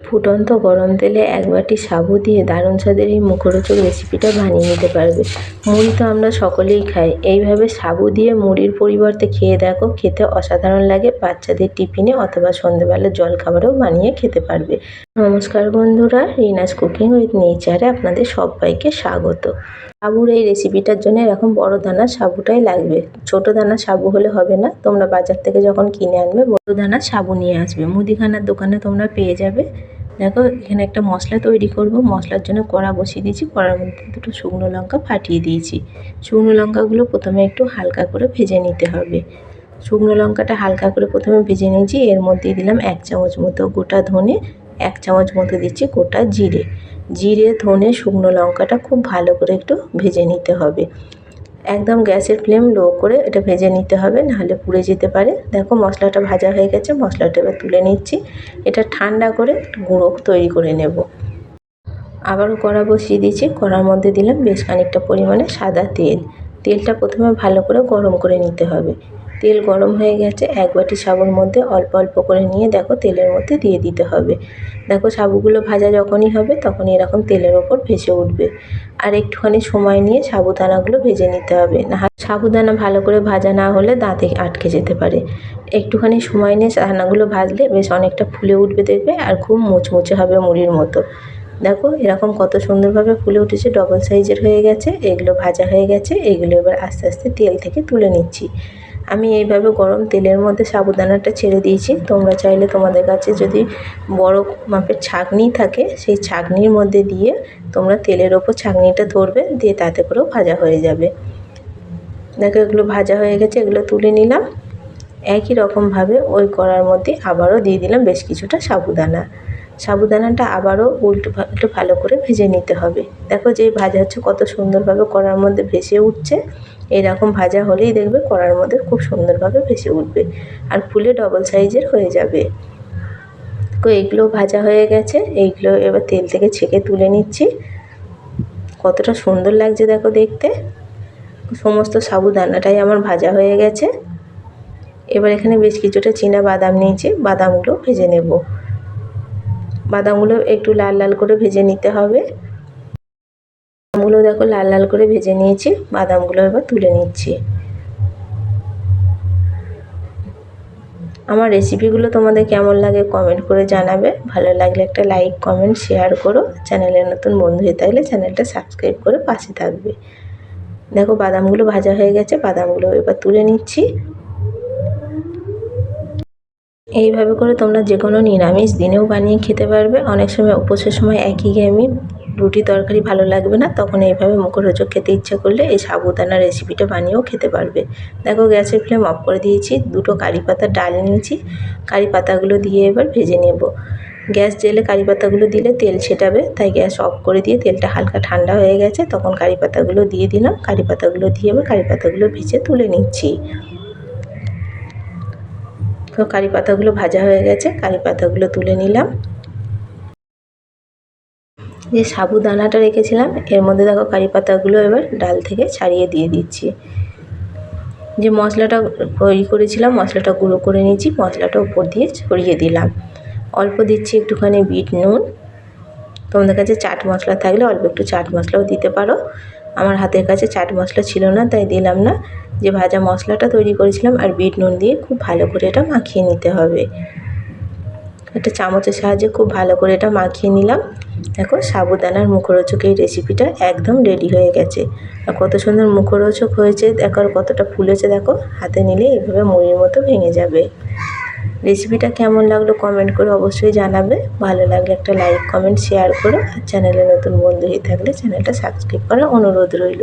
ফুটন্ত গরম তেলে এক বাটি সাবু দিয়ে দারুণ স্বাদের এই মুখরোচক রেসিপিটা বানিয়ে নিতে পারবে। মুড়ি তো আমরা সকলেই খাই। এইভাবে সাবু দিয়ে মুড়ির পরিবর্তে খেয়ে দেখো, খেতে অসাধারণ লাগে। বাচ্চাদের টিফিনে অথবা সন্ধেবেলার জলখাবারেও বানিয়ে খেতে পারবে। নমস্কার বন্ধুরা, রিনাস কুকিং উইথ নেচারে আপনাদের সবাইকে স্বাগত। সাবুর এই রেসিপিটার জন্য এরকম বড় দানা সাবুটাই লাগবে। ছোট দানা সাবু হলে হবে না, তোমরা বাজার থেকে যখন কিনে আনবে, বড় দানা সাবু নিয়ে আসবে। মুদিখানার দোকানে তোমরা পেয়ে যাবে। দেখো, এখানে একটা মশলা তৈরি করব। মশলার জন্য কড়া বসিয়ে দিয়েছি, কড়ার মধ্যে দুটো শুকনো লঙ্কা ফাটিয়ে দিয়েছি। শুকনো লঙ্কাগুলো প্রথমে একটু হালকা করে ভেজে নিতে হবে। শুকনো লঙ্কাটা হালকা করে প্রথমে ভেজে নিয়েছি, এর মধ্যে দিলাম এক চামচ মতো গোটা ধনে এক চামচ মতো দিচ্ছি গোটা জিরে। জিরে, ধনে, শুকনো লঙ্কাটা খুব ভালো করে একটু ভেজে নিতে হবে। একদম গ্যাসের ফ্লেম লো করে এটা ভেজে নিতে হবে, নাহলে পুড়ে যেতে পারে। দেখো মশলাটা ভাজা হয়ে গেছে, মশলাটা এবার তুলে নিচ্ছি। এটা ঠান্ডা করে গুঁড়ো তৈরি করে নেব। আবারও কড়া বসিয়ে দিয়েছি। কড়ার মধ্যে দিলাম বেশ খানিকটা পরিমাণে সাদা তেল। তেলটা প্রথমে ভালো করে গরম করে নিতে হবে। তেল গরম হয়ে গেছে, এক বাটি সাবুর মধ্যে অল্প অল্প করে নিয়ে দেখো তেলের মধ্যে দিয়ে দিতে হবে। দেখো সাবুগুলো ভাজা যখনই হবে তখন এরকম তেলের ওপর ভেসে উঠবে। আর একটুখানি সময় নিয়ে সাবুদানাগুলো ভেজে নিতে হবে। না সাবুদানা ভালো করে ভাজা না হলে দাঁতে আটকে যেতে পারে। একটুখানি সময় নিয়ে দানাগুলো ভাজলে বেশ অনেকটা ফুলে উঠবে দেখবে আর খুব মুচমুচে হবে মুড়ির মতো। দেখো এরকম কত সুন্দরভাবে ফুলে উঠেছে ডবল সাইজের হয়ে গেছে, এগুলো ভাজা হয়ে গেছে, এগুলো এবার আস্তে আস্তে তেল থেকে তুলে নিচ্ছি। আমি এইভাবে গরম তেলের মধ্যে সাবুদানাটা ছেড়ে দিয়েছি। তোমরা চাইলে তোমাদের কাছে যদি বড় মাপের ছাঁকনি থাকে, সেই ছাঁকনির মধ্যে দিয়ে তোমরা তেলের ওপর ছাঁকনিটা ধরবে, দিয়ে তাতে করেও ভাজা হয়ে যাবে। দেখো, এগুলো ভাজা হয়ে গেছে, এগুলো তুলে নিলাম। একই রকমভাবে ওই কড়ার মধ্যে আবারও দিয়ে দিলাম বেশ কিছুটা সাবুদানা। সাবুদানাটা আবারও উল্টো একটু ভালো করে ভেজে নিতে হবে। দেখো যে ভাজা হচ্ছে কত সুন্দরভাবে কড়ার মধ্যে ভেসে উঠছে। এরকম ভাজা হলেই দেখবে কড়ার মধ্যে খুব সুন্দরভাবে ভেসে উঠবে আর ফুলে ডবল সাইজের হয়ে যাবে। তো এইগুলো ভাজা হয়ে গেছে। এইগুলো এবার তেল থেকে ছেঁকে তুলে নিচ্ছি। কতটা সুন্দর লাগছে দেখো দেখতে। সমস্ত সাবুদানাটাই আমার ভাজা হয়ে গেছে। এবার এখানে বেশ কিছুটা চীনা বাদাম নিয়েছি। বাদামগুলো ভেজে নেব। বাদামগুলো একটু লাল লাল করে ভেজে নিতে হবে। বাদামগুলো দেখো লাল লাল করে ভেজে নিয়েছি, বাদামগুলো এবার তুলে নিচ্ছি। আমার রেসিপিগুলো তোমাদের কেমন লাগে কমেন্ট করে জানাবে। ভালো লাগলে একটা লাইক, কমেন্ট, শেয়ার করো। চ্যানেলে নতুন বন্ধু হয়ে থাকলে চ্যানেলটা সাবস্ক্রাইব করে পাশে থাকবে। দেখো বাদামগুলো ভাজা হয়ে গেছে, বাদামগুলো এবার তুলে নিচ্ছি। এইভাবে করে তোমরা যে কোনো নিরামিষ দিনেও বানিয়ে খেতে পারবে। অনেক সময় উপোসের সময় একই ঘেয়েমি রুটি তরকারি ভালো লাগবে না, তখন এইভাবে মুখরোচক খেতে ইচ্ছা করলে এই সাবুদানা রেসিপিটা বানিয়েও খেতে পারবে। দেখো গ্যাসের ফ্লেম অফ করে দিয়েছি, দুটো কারি পাতা ডাল নিয়েছি, কারি পাতাগুলো দিয়ে এবার ভেজে নেব। গ্যাস জেলে কারি পাতাগুলো দিলে তেল ছেটাবে, তাই গ্যাস অফ করে দিয়ে তেলটা হালকা ঠান্ডা হয়ে গেছে, তখন কারি পাতাগুলো দিয়ে দিলাম, কারি পাতাগুলো দিয়ে এবার কারি পাতাগুলো ভেজে তুলে নিচ্ছি। তো কারি পাতাগুলো ভাজা হয়ে গেছে, কারি পাতাগুলো তুলে নিলাম। যে সাবুদানাটা রেখেছিলাম, এর মধ্যে দেখো কারি পাতাগুলো এবার ডাল থেকে ছাড়িয়ে দিয়ে দিচ্ছি। যে মশলাটা তৈরি করেছিলাম, মশলাটা গুঁড়ো করে নিয়েছি, মশলাটা উপর দিয়ে ছড়িয়ে দিলাম। অল্প দিচ্ছি একটুখানি বিট নুন। তোমাদের কাছে চাট মশলা থাকলে অল্প একটু চাট মশলাও দিতে পারো। আমার হাতের কাছে চাট মশলা ছিল না, তাই দিলাম না। যে ভাজা মশলাটা তৈরি করেছিলাম আর বিট নুন দিয়ে খুব ভালো করে এটা মাখিয়ে নিতে হবে। একটা চামচের সাহায্যে খুব ভালো করে এটা মাখিয়ে নিলাম। দেখো সাবুদানার মুখরোচক এই রেসিপিটা একদম রেডি হয়ে গেছে। আর কত সুন্দর মুখরোচক হয়েছে, দেখো আর কতটা ফুলেছে, দেখো। হাতে নিলে এভাবে মুড়ির মতো ভেঙে যাবে। রেসিপিটা কেমন লাগল কমেন্ট করে অবশ্যই জানাবে। ভালো লাগলে একটা লাইক কমেন্ট শেয়ার করো। আর চ্যানেলে নতুন বন্ধু হয়ে থাকলে চ্যানেলটা সাবস্ক্রাইব করার অনুরোধ রইল।